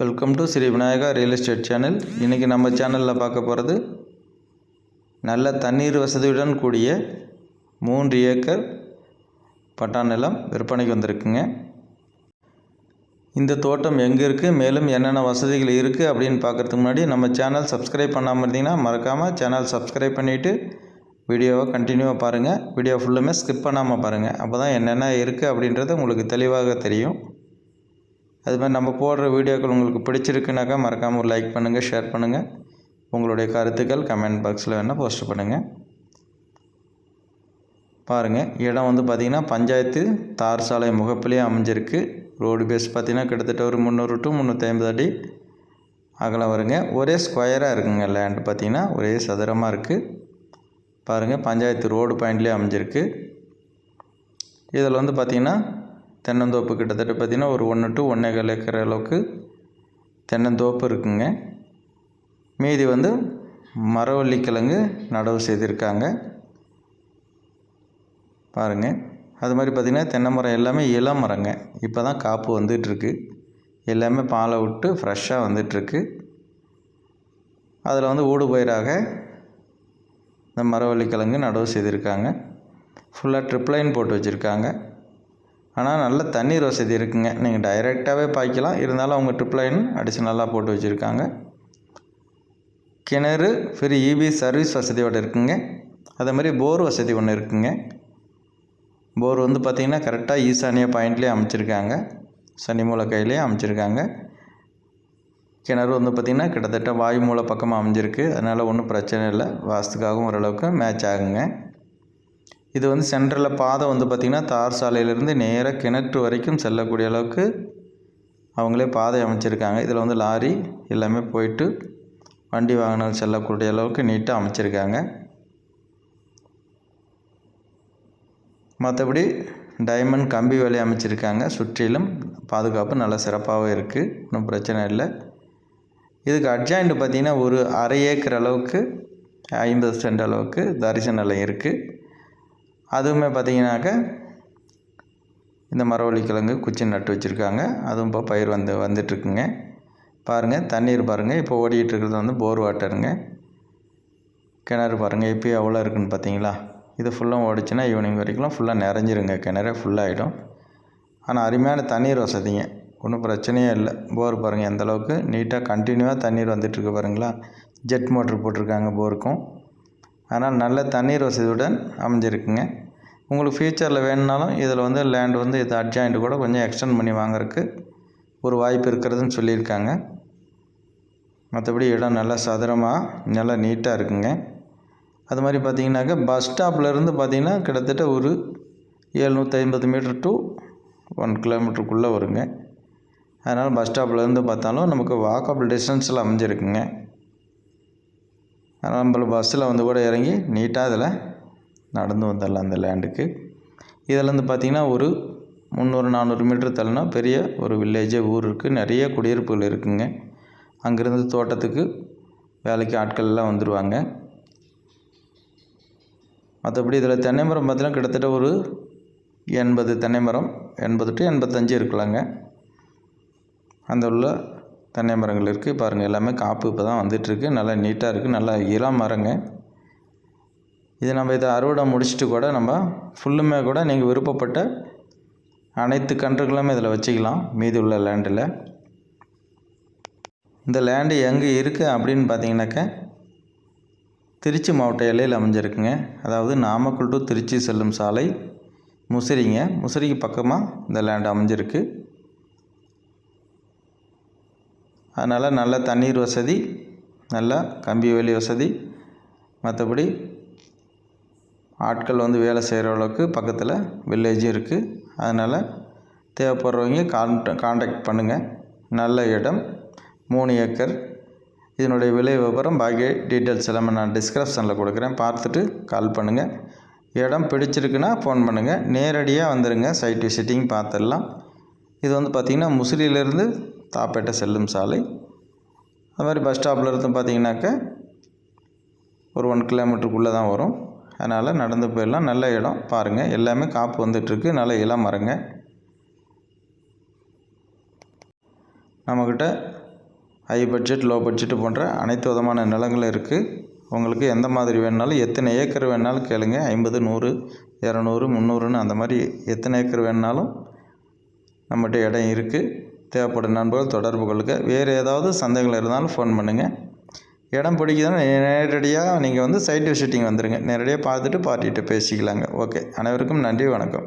Welcome to Sri Vinayaka real estate channel இன்றைக்கி நம்ம சேனலில் பார்க்க போகிறது நல்ல தண்ணீர் வசதியுடன் கூடிய மூன்று ஏக்கர் பட்டா நிலம் விற்பனைக்கு வந்திருக்குங்க. இந்த தோட்டம் எங்கே இருக்குது மேலும் என்னென்ன வசதிகள் இருக்குது அப்படின்னு பார்க்குறதுக்கு முன்னாடி நம்ம சேனல் சப்ஸ்கிரைப் பண்ணாமல் இருந்தீங்கன்னா மறக்காமல் சேனல் சப்ஸ்கிரைப் பண்ணிவிட்டு வீடியோவை கண்டினியூவாக பாருங்கள் வீடியோ ஃபுல்லுமே ஸ்கிப் பண்ணாமல் பாருங்கள் அப்போ தான் என்னென்ன இருக்குது அப்படின்றது உங்களுக்கு தெளிவாக தெரியும். அது மாதிரி நம்ம போடுற வீடியோக்கள் உங்களுக்கு பிடிச்சிருக்குனாக்கா மறக்காமல் ஒரு லைக் பண்ணுங்கள் ஷேர் பண்ணுங்கள் உங்களுடைய கருத்துக்கள் கமெண்ட் பாக்ஸில் வேணால் போஸ்ட் பண்ணுங்கள் பாருங்கள் இடம் வந்து பார்த்திங்கன்னா பஞ்சாயத்து தார் சாலை முகப்பிலேயே அமைஞ்சிருக்கு. ரோடு பேஸ் பார்த்திங்கன்னா கிட்டத்தட்ட ஒரு முந்நூறு டு முந்நூற்றி ஐம்பது அடி அகலம் வருங்க. ஒரே ஸ்கொயராக இருக்குங்க லேண்டு பார்த்திங்கன்னா ஒரே சதுரமாக இருக்குது பாருங்கள் பஞ்சாயத்து ரோடு பாயிண்ட்லேயே அமைஞ்சிருக்கு. இதில் வந்து பார்த்திங்கன்னா தென்னந்தோப்பு கிட்டத்தட்ட பார்த்திங்கன்னா ஒரு ஒன்று டு ஒன்றேகால் ஏக்கர் அளவுக்கு தென்னந்தோப்பு இருக்குங்க. மீதி வந்து மரவள்ளிக்கிழங்கு நடவு செய்திருக்காங்க. பாருங்கள் அது மாதிரி பார்த்திங்கன்னா தென்னை மரம் எல்லாமே இளம் மரங்க. இப்போ தான் காப்பு வந்துட்டுருக்கு. எல்லாமே பாலை விட்டு ஃப்ரெஷ்ஷாக வந்துட்டுருக்கு. அதில் வந்து ஊடு பயிராக இந்த மரவள்ளிக்கிழங்கு நடவு செய்திருக்காங்க. ஃபுல்லாக ட்ரிப்ளைன் போட்டு வச்சுருக்காங்க. ஆனால் நல்ல தண்ணீர் வசதி இருக்குங்க. நீங்கள் டைரெக்டாகவே பாய்க்கலாம். இருந்தாலும் அவங்க ட்ரிப்ளைன் அடிஷ்னலாக போட்டு வச்சுருக்காங்க. கிணறு ஃப்ரீ இபி சர்வீஸ் வசதியோடு இருக்குங்க. அதே மாதிரி போர் வசதி ஒன்று இருக்குங்க. போர் வந்து பார்த்திங்கன்னா கரெக்டாக ஈசானிய பாயிண்ட்லேயே அமைச்சிருக்காங்க. சனி மூல கையிலேயே அமைச்சிருக்காங்க. கிணறு வந்து பார்த்திங்கன்னா கிட்டத்தட்ட வாயு மூல பக்கமாக அமைஞ்சிருக்கு. அதனால் ஒன்றும் பிரச்சனை இல்லை. வாஸ்துக்காகவும் ஓரளவுக்கு மேட்ச் ஆகுங்க. இது வந்து சென்டரில் பாதை வந்து பார்த்திங்கன்னா தார் சாலையிலேருந்து நேராக கிணற்று வரைக்கும் செல்லக்கூடிய அளவுக்கு அவங்களே பாதை அமைச்சிருக்காங்க. இதில் வந்து லாரி எல்லாமே போயிட்டு வண்டி வாகனம் செல்லக்கூடிய அளவுக்கு நீட்டாக அமைச்சிருக்காங்க. மற்றபடி டைமண்ட் கம்பி வேலை அமைச்சிருக்காங்க. சுற்றிலும் பாதுகாப்பு நல்லா சிறப்பாகவும் இருக்குது ஒன்றும் பிரச்சனை இல்லை. இதுக்கு அட்ஜாயிண்ட் பார்த்திங்கன்னா ஒரு அரை ஏக்கர் அளவுக்கு ஐம்பது சென்ட் அளவுக்கு தரிசன நிலம் இருக்குது அதுவுமே பார்த்திங்கனாக்க இந்த மரவள்ளி கிழங்கு குச்சி நட்டு வச்சுருக்காங்க. அதுவும் இப்போ பயிர் வந்து வந்துட்டுருக்குங்க. பாருங்கள் தண்ணீர் பாருங்கள் இப்போ ஓடிக்கிட்டு இருக்கிறது வந்து போர் வாட்டருங்க கிணறு பாருங்கள் இப்போ எவ்வளோ இருக்குன்னு பார்த்தீங்களா? இது ஃபுல்லாக ஓடிச்சுன்னா ஈவினிங் வரைக்கும் ஃபுல்லாக நிறைஞ்சிருங்க. கிணறே ஃபுல்லாகிடும் ஆனால் அருமையான தண்ணீர் வசதிங்க. ஒன்றும் பிரச்சனையே இல்லை. போர் பாருங்கள் எந்த அளவுக்கு? நீட்டாக கண்டினியூவாக தண்ணீர் வந்துட்டுருக்கு பாருங்களா? ஜெட் மோட்ரு போட்டிருக்காங்க போருக்கும் ஆனால் நல்ல தண்ணீர் வசதியுடன் அமைஞ்சிருக்குங்க. உங்களுக்கு ஃப்யூச்சரில் வேணும்னாலும் இதில் வந்து லேண்ட் வந்து இது அட்ஜாயிண்ட் கூட கொஞ்சம் எக்ஸ்டெண்ட் பண்ணி வாங்குறதுக்கு ஒரு வாய்ப்பு இருக்கிறதுன்னு சொல்லியிருக்காங்க. மற்றபடி இடம் நல்லா சதுரமாக நல்லா நீட்டாக இருக்குங்க. அது மாதிரி பார்த்தீங்கன்னாக்கா பஸ் ஸ்டாப்லேருந்து பார்த்தீங்கன்னா கிட்டத்தட்ட ஒரு ஏழ்நூற்றி ஐம்பது மீட்டர் டு ஒன் கிலோமீட்டருக்குள்ளே வருங்க. அதனால் பஸ் ஸ்டாப்லேருந்து பார்த்தாலும் நமக்கு வாக்கபிள் டிஸ்டன்ஸில் அமைஞ்சிருக்குங்க. அதனால் நம்மள பஸ்ஸில் வந்து கூட இறங்கி நீட்டாக இதில் நடந்து வந்துடலாம் அந்த லேண்டுக்கு இதிலேருந்து பார்த்திங்கன்னா ஒரு முந்நூறு நானூறு மீட்ரு தள்ளினா பெரிய ஒரு வில்லேஜே ஊர் இருக்குது நிறைய குடியிருப்புகள் இருக்குங்க. அங்கேருந்து தோட்டத்துக்கு வேலைக்கு ஆட்கள் எல்லாம் வந்துடுவாங்க மற்றபடி இதில் தென்னை மரம் பார்த்தீங்கன்னா கிட்டத்தட்ட ஒரு எண்பது தென்னை மரம் எண்பது டு எண்பத்தஞ்சு இருக்கலாங்க. அந்த உள்ள தென்னை மரங்கள் இருக்குது பாருங்கள் எல்லாமே காப்பு இப்போ தான் வந்துட்டுருக்கு நல்லா நீட்டாக இருக்குது நல்லா இளம் மரங்க. இது நம்ம இதை அறுவடை முடிச்சுட்டு கூட நம்ம ஃபுல்லுமே கூட நீங்கள் விருப்பப்பட்ட அனைத்து கன்றுகளுமே இதில் வச்சுக்கலாம் மீதி உள்ள லேண்டில் இந்த லேண்டு எங்கே இருக்குது அப்படின்னு பார்த்தீங்கன்னாக்கா திருச்சி மாவட்ட எல்லையில் அமைஞ்சிருக்குங்க. அதாவது நாமக்கல் டு திருச்சி செல்லும் சாலை முசிறிங்க. முசிறிக்கு பக்கமாக இந்த லேண்ட் அமைஞ்சிருக்கு. அதனால் நல்ல தண்ணீர் வசதி நல்ல கம்பி வேலி வசதி மற்றபடி ஆட்கள் வந்து வேலை செய்கிற அளவுக்கு பக்கத்தில் வில்லேஜும் இருக்குது அதனால் தேவைப்படுறவங்க கான்ட காண்டாக்ட் பண்ணுங்கள் நல்ல இடம் மூணு ஏக்கர். இதனுடைய விலை விவரம் பாக்கி டீட்டெயில்ஸ் எல்லாமே நான் டிஸ்கிரிப்ஷனில் கொடுக்குறேன். பார்த்துட்டு கால் பண்ணுங்கள் இடம் பிடிச்சிருக்குன்னா ஃபோன் பண்ணுங்கள் நேரடியாக வந்துடுங்க சைட் விசிட்டிங் பார்த்துடலாம். இது வந்து பார்த்திங்கன்னா முசிறியிலேருந்து தாப்பேட்டை செல்லும் சாலை. அது மாதிரி பஸ் ஸ்டாப்பில் இருந்து பார்த்தீங்கன்னாக்க ஒரு ஒன் கிலோமீட்டருக்குள்ளே தான் வரும். அதனால் நடந்து போயிடலாம். நல்ல இடம். பாருங்கள் எல்லாமே காப்பு வந்துட்டுருக்கு. நல்ல இளம் மரங்க. நம்மக்கிட்ட ஹை பட்ஜெட் லோ பட்ஜெட் போன்ற அனைத்து விதமான நிலங்களும் இருக்குது உங்களுக்கு எந்த மாதிரி வேணுனாலும் எத்தனை ஏக்கர் வேணுனாலும் கேளுங்க. ஐம்பது நூறு இரநூறு முந்நூறுன்னு அந்த மாதிரி எத்தனை ஏக்கர் வேணுனாலும் நம்மகிட்ட இடம் இருக்குது தேவைப்படும் நண்பர்கள் தொடர்பு கொள்ளுங்கள் வேறு ஏதாவது சந்தேகங்கள் இருந்தாலும் ஃபோன் பண்ணுங்கள் இடம் பிடிக்குதுன்னா நேரடியாக நீங்கள் வந்து சைட் விசிட்டிங் வந்துடுங்க நேரடியாக பார்த்துட்டு பார்ட்டிகிட்ட பேசிக்கலாங்க. ஓகே அனைவருக்கும் நன்றி வணக்கம்.